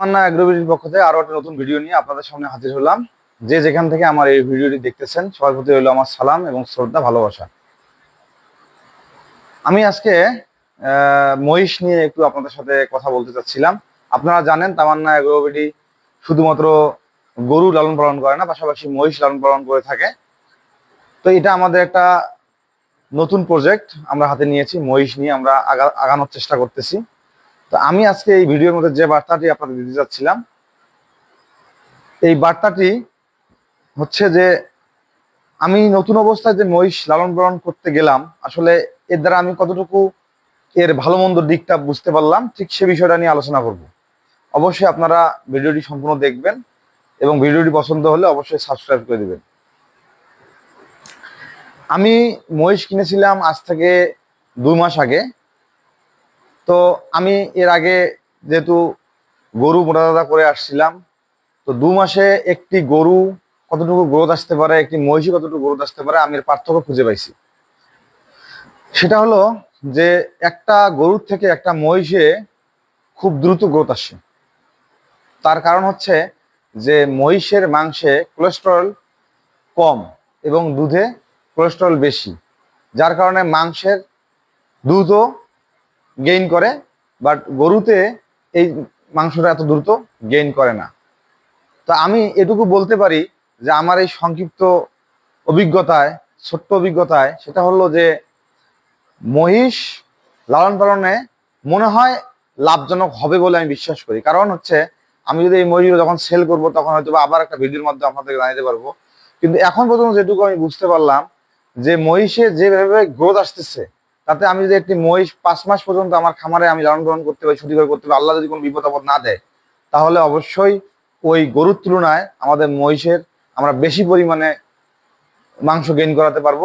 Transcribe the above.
তামান্না অ্যাগ্রোবিটির পক্ষ থেকে আরও একটা নতুন ভিডিও নিয়ে আপনাদের সামনে হাজির হলাম। যে যেখান থেকে আমার এই ভিডিওটি দেখতেছেন, সবার প্রতি হলো আমার সালাম এবং শ্রদ্ধা, ভালোবাসা। আমি আজকে মহিষ নিয়ে একটু আপনাদের সাথে কথা বলতে চাচ্ছিলাম। আপনারা জানেন তামান্না অ্যাগ্রোবিটি শুধুমাত্র গরু লালন পালন করে না, পাশাপাশি মহিষ লালন পালন করে থাকে। তো এটা আমাদের একটা নতুন প্রজেক্ট আমরা হাতে নিয়েছি, মহিষ নিয়ে আমরা আগানোর চেষ্টা করতেছি। তো আমি আজকে এই ভিডিওর মধ্যে যে বার্তাটি আপনাদের দিতে যাচ্ছিলাম, এই বার্তাটি হচ্ছে যে আমি নতুন অবস্থায় যে মহিষ লালন পালন করতে গেলাম, আসলে এর দ্বারা আমি কতটুকু এর ভালো মন্দ দিকটা বুঝতে পারলাম, ঠিক সে বিষয়টা নিয়ে আলোচনা করব। অবশ্যই আপনারা ভিডিওটি সম্পূর্ণ দেখবেন এবং ভিডিওটি পছন্দ হলে অবশ্যই সাবস্ক্রাইব করে দেবেন। আমি মহিষ কিনেছিলাম আজ থেকে দুই মাস আগে। তো আমি এর আগে যেহেতু গরু মোটা দাদা করে আসছিলাম, তো দু মাসে একটি গরু কতটুকু গ্রোথ আসতে পারে, একটি মহিষী কতটুকু গ্রোথ আসতে পারে, আমি এর পার্থক্য খুঁজে পাইছি। সেটা হলো যে একটা গরুর থেকে একটা মহিষে খুব দ্রুত গ্রোথ আসে। তার কারণ হচ্ছে যে মহিষের মাংসে কোলেস্ট্রল কম এবং দুধে কোলেস্ট্রল বেশি, যার কারণে মাংসের দ্রুত গেইন করে বাট গরুতে এই মাংসটা এত দ্রুত গেইন করে না। তো আমি এটুকু বলতে পারি যে আমার এই সংক্ষিপ্ত অভিজ্ঞতায়, ছোট্ট অভিজ্ঞতায় সেটা হলো যে মহিষ লালন পালনে মনে হয় লাভজনক হবে বলে আমি বিশ্বাস করি। কারণ হচ্ছে আমি যদি এই মহিষ যখন সেল করব তখন হয়তো আবার একটা ভিডিওর মাধ্যমে আপনাদের জানাতে পারব। কিন্তু এখন পর্যন্ত যেটুকু আমি বুঝতে পারলাম যে মহিষে যেভাবে গ্রোথ আসতেছে তাতে আমি যদি একটি মহিষ পাঁচ মাস পর্যন্ত আমার খামারে আমি লালন পালন করতে পারি ছুটি করতে পারি, আল্লাহ যদি কোনো বিপদ আপদ না দেয়, তাহলে অবশ্যই ওই গরুর তুলনায় আমাদের মহিষের আমরা বেশি পরিমাণে মাংস গেইন করাতে পারব।